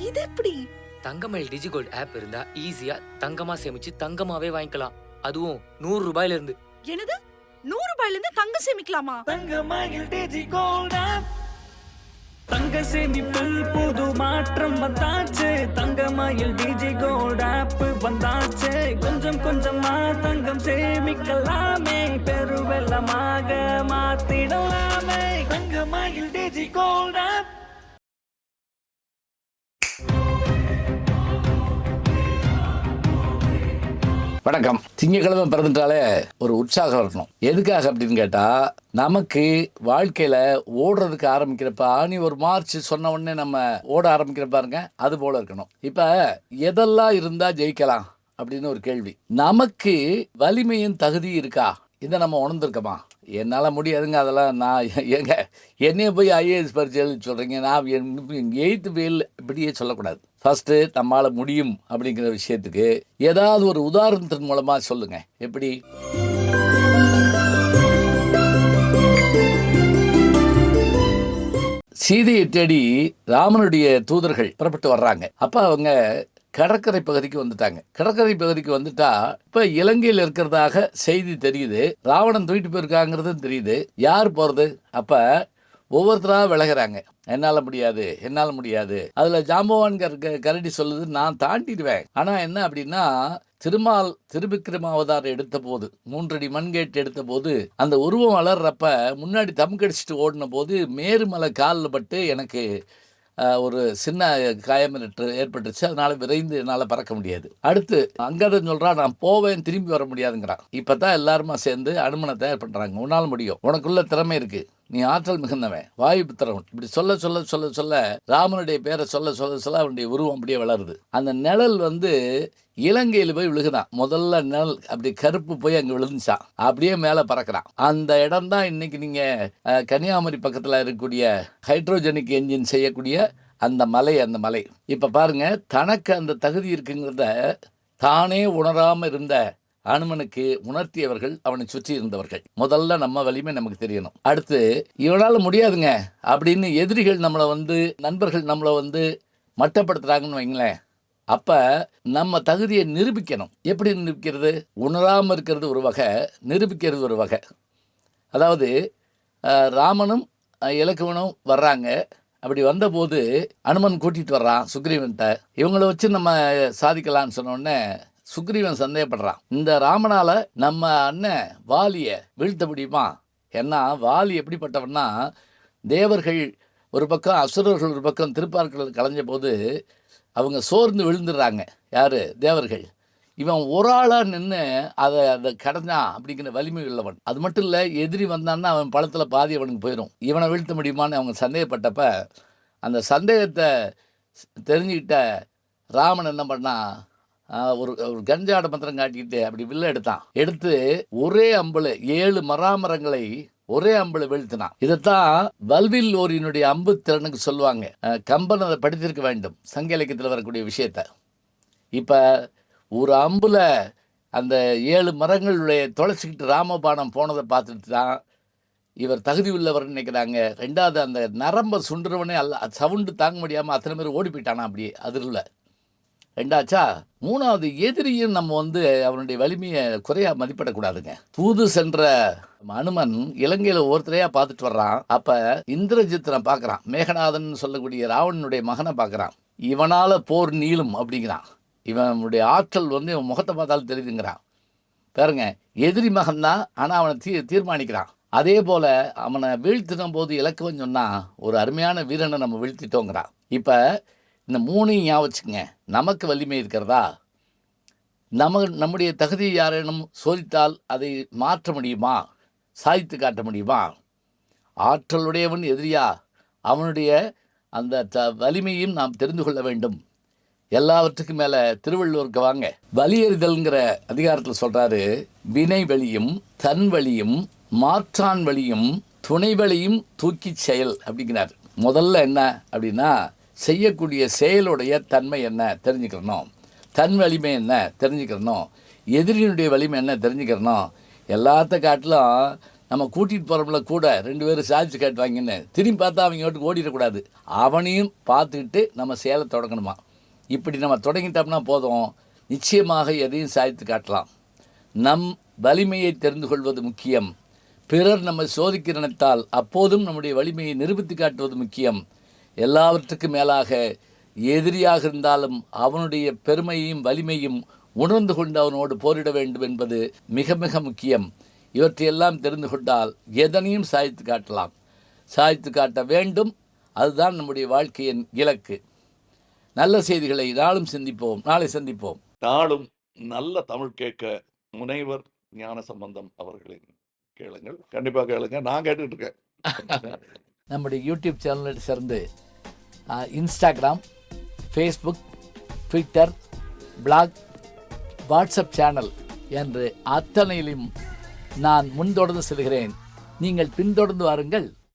இது எப்படி தங்கமயில் DigiGold app இருந்தா ஈஸியா தங்கமா சேமிச்சு தங்கமாவே வாங்கிக்கலாம். அதுவும் நூறு ரூபாயில இருந்து என்னது? நூறு ரூபாயில இருந்து தங்கம் சேமிக்கலாமா? தங்கமயில் டிஜி கோல்டா தங்க சேமிப்பில் புது மாற்றம் வந்தாச்சு. தங்கமயில் டிஜி கோல்ட் ஆப் வந்தாச்சு. கொஞ்சம் கொஞ்சமா தங்கம் சேமிக்கலாமே. பெருவெள்ளமாக மாத்திடலாமே. Thangamayil digi gold app. வணக்கம். திங்கக்கிழமை பிறந்துட்டாலே ஒரு உற்சாகம் இருக்கணும். எதுக்காக அப்படின்னு கேட்டால் நமக்கு வாழ்க்கையில் ஓடுறதுக்கு ஆரம்பிக்கிறப்ப ஆணி ஒரு மார்ச் சொன்ன உடனே நம்ம ஓட ஆரம்பிக்கிற பாருங்க அது போல இருக்கணும். இப்போ எதெல்லாம் இருந்தால் ஜெயிக்கலாம் அப்படின்னு ஒரு கேள்வி. நமக்கு வலிமையும் தகுதி இருக்கா? இதை நம்ம உணர்ந்துருக்கோமா? என்னால் முடியாதுங்க அதெல்லாம் நான் எங்க என்னையே போய் ஐஏஎஸ் பரிச்சை எழுதி சொல்கிறீங்க நான் எயித்து ஃபெயில் இப்படியே சொல்லக்கூடாது. ஃபஸ்ட்டு நம்மளால் முடியும் அப்படிங்கிற விஷயத்துக்கு ஏதாவது ஒரு உதாரணத்தின் மூலமாக சொல்லுங்கள் எப்படி? சீதையை தேடி ராமனுடைய தூதர்கள் புறப்பட்டு வர்றாங்க. அப்போ அவங்க கடற்கரை பகுதிக்கு வந்துட்டாங்க. கடற்கரை பகுதிக்கு வந்துட்டா இப்ப இலங்கையில் இருக்கிறதாக செய்தி தெரியுது. ராவணன் தூக்கிட்டு போயிருக்காங்கிறதும் தெரியுது. யார் போறது? அப்ப ஒவ்வொருத்தராக விலகுறாங்க. என்னால் முடியாது என்னால் முடியாது. அதில் ஜாம்பவான் க கரடி சொல்லுது நான் தாண்டிடுவேன். ஆனால் என்ன அப்படின்னா திருமால் திருவிக்ரமாவதார் எடுத்த போது மூன்றடி மண்கேட் எடுத்த போது அந்த உருவம் வளர்றப்ப முன்னாடி தம் கடிச்சிட்டு ஓடின போது மேருமலை காலில் பட்டு எனக்கு ஒரு சின்ன காயம் ஏற்பட்டுச்சு அதனால விரைந்து என்னால் பறக்க முடியாது. அடுத்து அங்கதன் சொல்கிறான் நான் போவேன் திரும்பி வர முடியாதுங்கிறான். இப்போ தான் எல்லாருமா சேர்ந்து அனுமனை தயார் பண்ணுறாங்க உன்னால் முடியும். உனக்குள்ள திறமை இருக்குது நீ ஆற்றல் மிகுந்தவன் வாயு புத்திரவன். இப்படி சொல்ல சொல்ல சொல்ல சொல்ல ராமனுடைய பேரை சொல்ல சொல்ல சொல்ல அவனுடைய உருவம் அப்படியே வளருது. அந்த நிழல் வந்து இலங்கையில் போய் விழுகுதான். முதல்ல நிழல் அப்படி கருப்பு போய் அங்கே விழுந்துச்சான் அப்படியே மேலே பறக்கிறான். அந்த இடம் தான் இன்னைக்கு நீங்கள் கன்னியாகுமரி பக்கத்தில் இருக்கக்கூடிய ஹைட்ரோஜெனிக் என்ஜின் செய்யக்கூடிய அந்த மலை அந்த மலை. இப்போ பாருங்க தனக்கு அந்த தகுதி இருக்குங்கிறத தானே உணராமல் இருந்த அனுமனுக்கு உணர்த்தியவர்கள் அவனை சுற்றி இருந்தவர்கள். முதல்ல நம்ம வலிமை நமக்கு தெரியணும். அடுத்து இவனால் முடியாதுங்க. அப்படின்னு எதிரிகள் நம்மளை வந்து நண்பர்கள் நம்மளை வந்து மட்டப்படுத்துகிறாங்கன்னு வைங்களேன். அப்போ நம்ம தகுதியை நிரூபிக்கணும். எப்படி நிரூபிக்கிறது? உணராமல் இருக்கிறது ஒரு வகை நிரூபிக்கிறது ஒரு வகை. அதாவது ராமனும் இலக்குவனும் வர்றாங்க. அப்படி வந்தபோது அனுமன் கூட்டிகிட்டு வர்றான் சுக்ரீவன்கிட்ட இவங்கள வச்சு நம்ம சாதிக்கலாம்னு சொன்னோடனே சுக்ரீவன் சந்தேகப்படுறான். இந்த ராமனால நம்ம அண்ணன் வாலியை வீழ்த்த முடியுமா? ஏன்னா வாலி எப்படிப்பட்டவன்னா தேவர்கள் ஒரு பக்கம் அசுரர்கள் ஒரு பக்கம் திருப்பார்கள் கலைஞ்ச போது அவங்க சோர்ந்து விழுந்துடுறாங்க. யார்? தேவர்கள். இவன் ஒரு ஆளாக நின்று அதை அதை கடந்தான் அப்படிங்கிற வலிமை உள்ளவன். அது மட்டும் இல்லை எதிரி வந்தான்னா அவன் பழத்தில் பாதி அவனுக்கு போயிடும் இவனை வீழ்த்த முடியுமான்னு அவங்க சந்தேகப்பட்டப்ப அந்த சந்தேகத்தை தெரிஞ்சுக்கிட்ட ராமன் என்ன பண்ணான்? ஒரு ஒரு கஞ்சாட மந்திரம் காட்டிக்கிட்டு அப்படி வில்ல எடுத்தான். எடுத்து ஒரே அம்புல ஏழு மராமரங்களை ஒரே அம்புல வீழ்த்தினான். இதைத்தான் வல்வில் ஓரினுடைய அம்பு திறனுக்கு சொல்லுவாங்க கம்பன் அதை படித்திருக்க வேண்டும். சங்க இலக்கியத்தில் வரக்கூடிய விஷயத்த. இப்போ ஒரு அம்புல அந்த ஏழு மரங்களுடைய தொலைச்சிக்கிட்டு ராமபானம் போனதை பார்த்துட்டு தான் இவர் தகுதி உள்ளவர்னு நினைக்கிறாங்க. ரெண்டாவது அந்த நரம்பை சுண்டுறவனே அல்ல சவுண்டு தாங்க முடியாமல் அத்தனை பேர் ஓடி போயிட்டானா அப்படியே அதில் ரெண்டாச்சா? மூணாவது எதிரியும் நம்ம வந்து அவனுடைய வலிமையை குறையாக மதிப்பிடக்கூடாதுங்க. தூது சென்ற அனுமன் இலங்கையில் ஒருத்தரையா பார்த்துட்டு வர்றான். அப்போ இந்திரஜித்தனை பார்க்குறான். மேகநாதன் சொல்லக்கூடிய ராவணனுடைய மகனை பார்க்குறான். இவனால் போர் நீளும் அப்படிங்கிறான். இவனுடைய ஆற்றல் வந்து இவன் முகத்தை பார்த்தாலும் தெரியுதுங்கிறான். பாருங்க எதிரி மகன்தான் ஆனால் அவனை தீ தீர்மானிக்கிறான். அதே போல் அவனை வீழ்த்தின போது இலக்குவன் சொன்னால் ஒரு அருமையான வீரனை நம்ம வீழ்த்திட்டோங்கிறான். இப்போ இந்த மூணையும் ஞாபகம் நமக்கு வலிமை இருக்கிறதா? நம்ம நம்முடைய தகுதியை யாரேனும் சோதித்தால் அதை மாற்ற முடியுமா? சாதித்து காட்ட முடியுமா? ஆற்றலுடையவன் எதிரியா? அவனுடைய அந்த த வலிமையும் நாம் தெரிந்து கொள்ள வேண்டும். எல்லாவற்றுக்கும் மேலே திருவள்ளுவருக்கு வாங்க. வலியறிதல்ங்கிற அதிகாரத்தில் சொல்கிறாரு வினை வழியும் தன் வழியும் மாற்றான் வழியும் துணை வழியும் தூக்கி செயல் அப்படிங்கிறார். முதல்ல என்ன அப்படின்னா செய்யக்கூடிய செயலுடைய தன்மை என்ன? தெரிஞ்சுக்கிறணும் தன் வலிமை என்ன? தெரிஞ்சுக்கிறணும் எதிரியினுடைய வலிமை என்ன? தெரிஞ்சுக்கிறணும் எல்லாத்த காட்டிலும் நம்ம கூட்டிகிட்டு போகிறோம்ல கூட ரெண்டு பேரும் சாதிச்சு காட்டுவாங்கன்னு திரும்பி பார்த்தா அவங்க வீட்டுக்கு ஓடிடக்கூடாது அவனையும் பார்த்துக்கிட்டு நம்ம சேலை தொடங்கணுமா? இப்படி நம்ம தொடங்கிட்டோம்னா போதும். நிச்சயமாக எதையும் சாதித்து காட்டலாம். நம் வலிமையை தெரிந்து கொள்வது முக்கியம். பிறர் நம்ம சோதிக்கிறனத்தால் அப்போதும் நம்முடைய வலிமையை நிரூபித்து காட்டுவது முக்கியம். எல்லாவற்றுக்கும் மேலாக எதிரியாக இருந்தாலும் அவனுடைய பெருமையும் வலிமையும் உணர்ந்து கொண்டு அவனோடு போரிட வேண்டும் என்பது மிக மிக முக்கியம். இவற்றையெல்லாம் தெரிந்து கொண்டால் எதனையும் சாதித்து காட்டலாம். சாதித்து காட்ட வேண்டும். அதுதான் நம்முடைய வாழ்க்கையின் இலக்கு. நல்ல செய்திகளை நாளும் சிந்திப்போம். நாளை சந்திப்போம். நாளும் நல்ல தமிழ் கேட்க முனைவர் ஞான சம்பந்தம் அவர்களின் கேளுங்கள். கண்டிப்பாக கேளுங்க. நான் கேட்டுட்டு இருக்கேன். நம்முடைய யூடியூப் சேனலை சேர்ந்து Instagram Facebook Twitter blog WhatsApp channel என்று அத்தனையிலும் நான் முன்தொடர்ந்து செல்கிறேன். நீங்கள் பின்தொடர்ந்து வாருங்கள்.